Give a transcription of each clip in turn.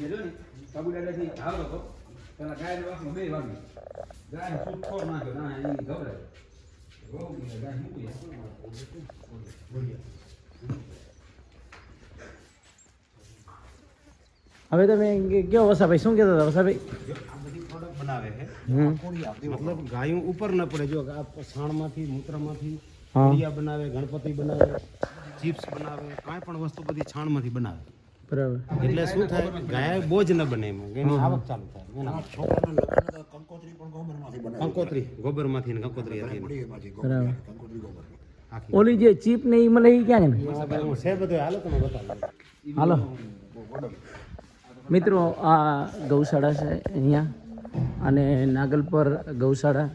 જે જો ને સાબુદાણાથી આવડો હતો. પેલા ગાયના વાસમાં બે વાગી. ગાય સૂટ નાખ્યો? ના એની ગભરાય. બહુ ગાય મૂકી હવે તમે કે- કયો વસાભાઈ? શું કહેતા હતા વસાભાઈ? આ બધી પ્રોડક્ટ બનાવે છે. મતલબ ગાયું ઉપર ન પડે. જો આ છાણમાંથી મૂત્રમાંથી હા. બનાવે ગણપતિ બનાવે ચિપ્સ બનાવે કાંઈ પણ વસ્તુ બધી છાણમાંથી બનાવે. બરાબર. એટલે શું થાય? ગાય બોજ ન બને એમાં. એની આવક ચાલુ થાય. કંકોત્રી ગોબરમાંથી ને કંકોત્રી હતી બરાબર. ઓલી જે ચીપ ને એ મને એ ક્યાં છે? છે બધું હાલો તમે બતાવો. હાલો. મિત્રો આ ગૌશાળા છે અહીંયા અને નાગલપર ગૌશાળા.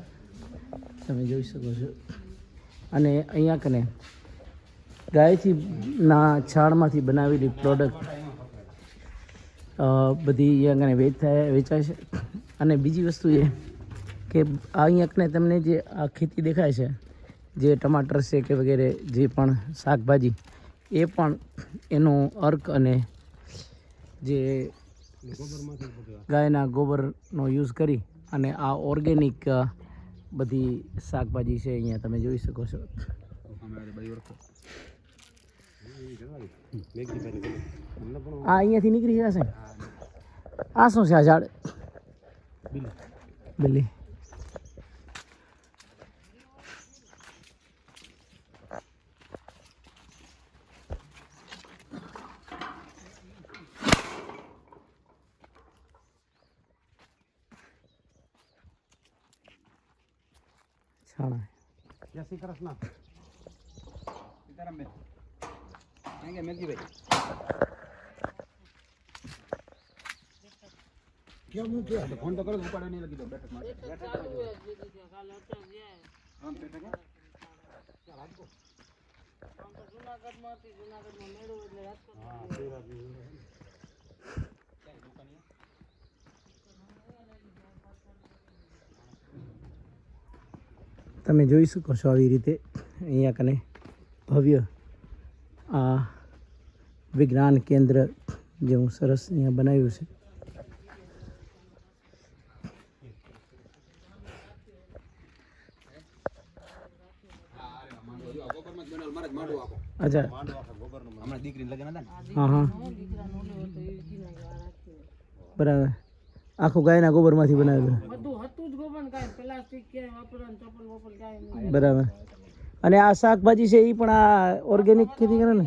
તમે જોઈ શકો છો. અને અહીંયા કને ગાયથી ના છાણમાંથી બનાવેલી પ્રોડક્ટ બધી અહીંયા વેચાય વેચાય છે. અને બીજી વસ્તુ એ કે અહીંયા તમને જે આ ખેતી દેખાય છે, જે ટમાટર છે કે વગેરે જે પણ શાકભાજી, એ પણ એનો અર્ક અને જે ગાયના ગોબરનો યુઝ કરી અને આ ઓર્ગેનિક બધી શાકભાજી છે અહીંયા તમે જોઈ શકો છો. આ અહીંયાથી નીકળી જશે આ શું છે આ ઝાડ? બિલ્લી. છાણા જય શ્રી કૃષ્ણ. સીતારામબેન ક્યાં? ગયા મેલજીભાઈ ફોન તો કરો ઉપાડો નહીં લગી દો બેઠકમાં આમ બેઠક હે? તમે જોઈ શકો છો આવી રીતે અહીંયા કને ભવ્ય આ વિજ્ઞાન કેન્દ્ર જેવું સરસ અહીંયા બનાવ્યું છે. અચ્છા. હમણાં દીકરીને લગ્ન હતા હા હા. બરાબર. આખું ગાયના ગોબરમાંથી બનાવેલું બધું હતું જ ગોબન કાંઈ. પ્લાસ્ટિક કે વાપરવાનું ચપ્પલ વપલ કાંઈ બરાબર. અને આ શાકભાજી છે એ પણ આ ઓર્ગેનિક ખેતી કરે ને?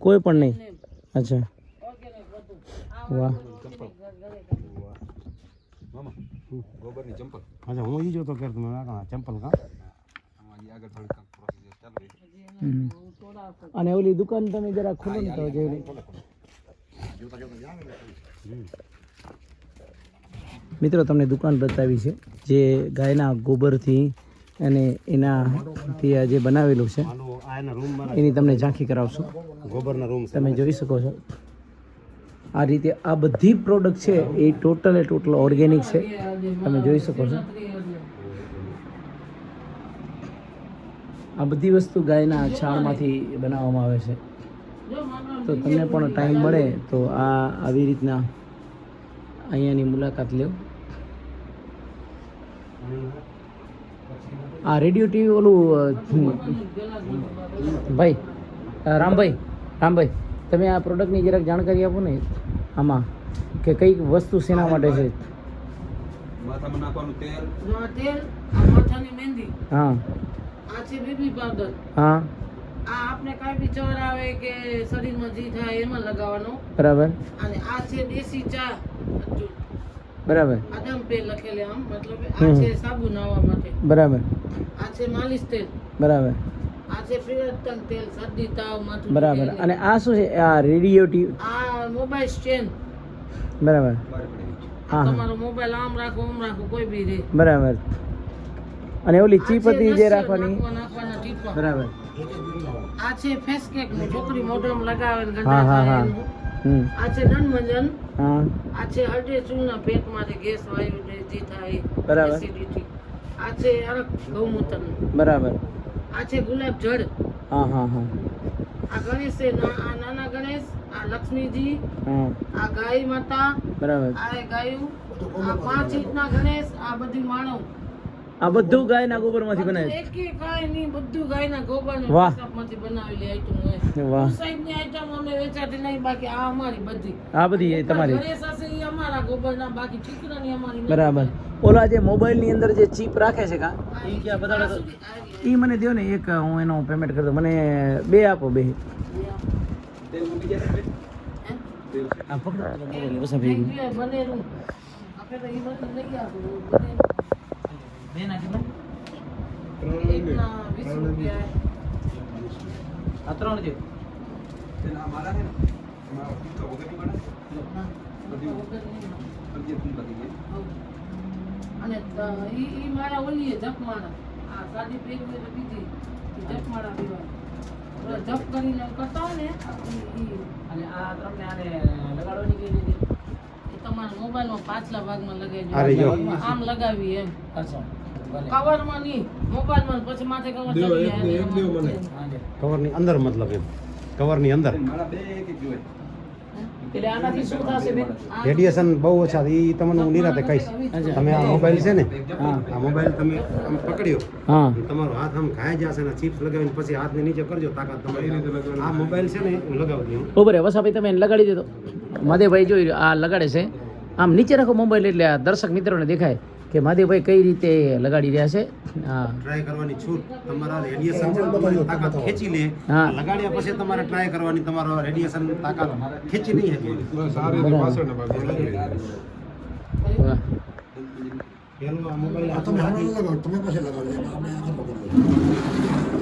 કાંઈ પણ નહીં? અચ્છા. વાહ. ગોબરની ચંપલ અચ્છા હું ઈ જોતો કે તમે ચંપલ કા? આગળ થોડીક કાંઈક ચાલુ અને ઓલી દુકાન તમે જરા ખોલો ને તો મિત્રો તમને દુકાન બતાવી છે જે ગાયના ગોબરથી અને એનાથી આ જે બનાવેલું છે એના તમને ઝાંખી કરાવશું. ગોબરના રૂમ તમે જોઈ શકો છો. આ રીતે આ બધી પ્રોડક્ટ છે એ ટોટલે ટોટલ ઓર્ગેનિક છે. તમે જોઈ શકો છો. આ બધી વસ્તુ ગાયના છાણમાંથી બનાવવામાં આવે છે. તો તમને પણ ટાઈમ મળે તો આ આવી રીતના અહીંયાની મુલાકાત લ્યો. આ રેડિયો ટીવી ઓલું ભાઈ રામભાઈ રામભાઈ તમે આ પ્રોડક્ટની જરાક જાણકારી આપો ને આમાં કે કઈ વસ્તુ શેના માટે છે? માથામાં નાખવાનું તેલ. તેલ માથાની મહેંદી હા. આ છે બેબી પાવડર. હા. આ આપણે કાંઈ બી ચર આવે કે શરીરમાં જી થાય એમાં લગાવવાનો. બરાબર. અને આ છે દેશી ચા. બરાબર. પે લખેલે આમ મતલબ આ છે સાબુ નાવા માટે? બરાબર. આ છે માલિશ તેલ. બરાબર. આ છે પ્રિયતન તેલ શરદી તાવ માથું બરાબર. અને આ શું છે? આ રેડિયો આ મોબાઈલ સ્ટેન્ડ બરાબર. હા તમારો મોબાઈલ આમ રાખો આમ રાખો કોઈ બી રે બરાબર. અને ઓલી ચીપ હતી જે રાખવાની. બરાબર. આ છે ફેસ કેક છોકરી મોઢામાં લગાવે ને ગંડા આ છે દનમંજન હા. આ છે હળદે ચૂના પેટમાંથી ગેસ વાયુ જે જે થાય બરાબર. એસિડિટી આ છે અરક ગૌમૂત્ર. બરાબર. આ છે ગુલાબ જળ. હા હા હા. આ ગણેશ છે ના- આ નાના ગણેશ આ લક્ષ્મીજી આ ગાય માતા બરાબર. આ એ ગાયું આ પાંચ ઇંચના ગણેશ આ બધી માણવ આ બધું ગાયના ગોબરમાંથી બનાવે એક કાંઈ નહીં બધું ગાયના ગોબરના વાહ. પેશાબમાંથી બનાવેલી આઈટમ હોય. વાહ. સાઈડની આઈટમ અમે વેચાતી નહીં બાકી આ અમારી બધી. આ બધી એ તમારી. ઘરે સાસે ઈ અમારા ગોબરના બાકી ચીકરાની અમારી બરાબર. ઓલા જે મોબાઈલની અંદર જે ચીપ રાખે છે કા? એ ક્યાં બધા એ મને દો ને એક હું એનો પેમેન્ટ કરી દઉં. મને બે આપો બે. છે? આ પકડો. મોબાઈલ બનેલું. આપણે તો ઈ બધું લઈ આવું બનેલું. બે નાખી એકના વીસ રૂપિયા. આ ત્રણ તેલ આ મારા છે ને મારા પીતો વગરની મળે બધી વગર નહીં. બધી ફૂલ બધી ગઈ. અને ઈ ઈ મારા ઓલી જપમાળા. આ સાદી પેરી તો બીજી. જપમાળા પીવા જપ કરીને કરતા હોય ને અને આ તમને આને લગાડવાની કઈ રીતે? એ તમારા મોબાઈલમાં પાછલા ભાગમાં. લગાવી આમ લગાવી એમ. અચ્છા. કવરમાં નહીં મોબાઈલમાં પછી માથે કવર ચડી એક દેવો મને. કવરની અંદર મતલબ એમ. કવરની અંદર. રેડિયેશન બહુ ઓછા છે એ તમને હું નિરાતે કહીશ. તમે આ મોબાઈલ છે ને? આ મોબાઈલ તમે આમ પકડ્યો. તમારો હાથ આમ ઘાય જશે ને ચિપ્સ લગાવીને પછી હાથને નીચે કરજો તાકાત તમારી આ મોબાઈલ છે ને હું લગાવી દઉં બરોબર વસાભાઈ તમે એને લગાડી દેતો મહાદેવભાઈ જોઈ આ લગાડે છે. આમ નીચે રાખો મોબાઈલ એટલે આ દર્શક મિત્રોને દેખાય. કે મહાદેવભાઈ કઈ રીતે લગાડી રહ્યા છે? હા. ટ્રાય કરવાની છૂટ તમારા રેડિયેશન તમારી તાકાત ખેંચી લે. હા. લગાડ્યા પછી તમારે ટ્રાય કરવાની તમારો રેડિયેશન તાકાત ખેંચી નહીં શકે. વાહ. પેલો આ મોબાઈલ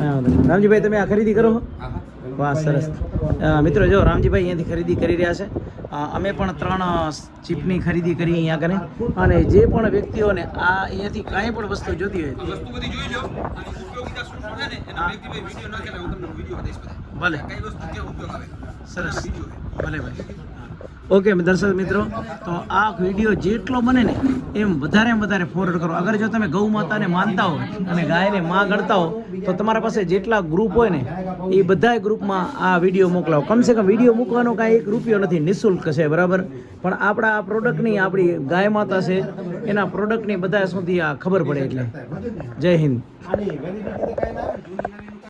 હા, રામજીભાઈ તમે આ ખરીદી કરો વાહ સરસ. મિત્રો જો રામજીભાઈ અહીંયાથી ખરીદી કરી રહ્યા છે. અમે પણ ત્રણ ચીપની ખરીદી કરી અહીંયા કરે અને જે પણ વ્યક્તિઓને આ અહીંયાથી કાંઈ પણ વસ્તુ જોતી હોય ભલે. સરસ. ભલે ભાઈ ઓકે દર્શક મિત્રો, તો આ વીડિયો જેટલો બને ને, એમ વધારે વધારે ફોરવર્ડ કરો. અગર જો તમે ગૌ માતાને માનતા હો અને ગાયને માં ગણતા હો, તો તમારા પાસે જેટલા ગ્રુપ હોય ને, એ બધા ગ્રુપમાં આ વીડિયો મોકલાવો. કમસે કમ વીડિયો મૂકવાનો કાંઈ એક રૂપિયો નથી, નિઃશુલ્ક છે, બરાબર? પણ આપણા આ પ્રોડક્ટની આપણી ગાય માતા છે, એના પ્રોડક્ટની બધા સુધી આ ખબર પડે એટલે. જય હિન્દ.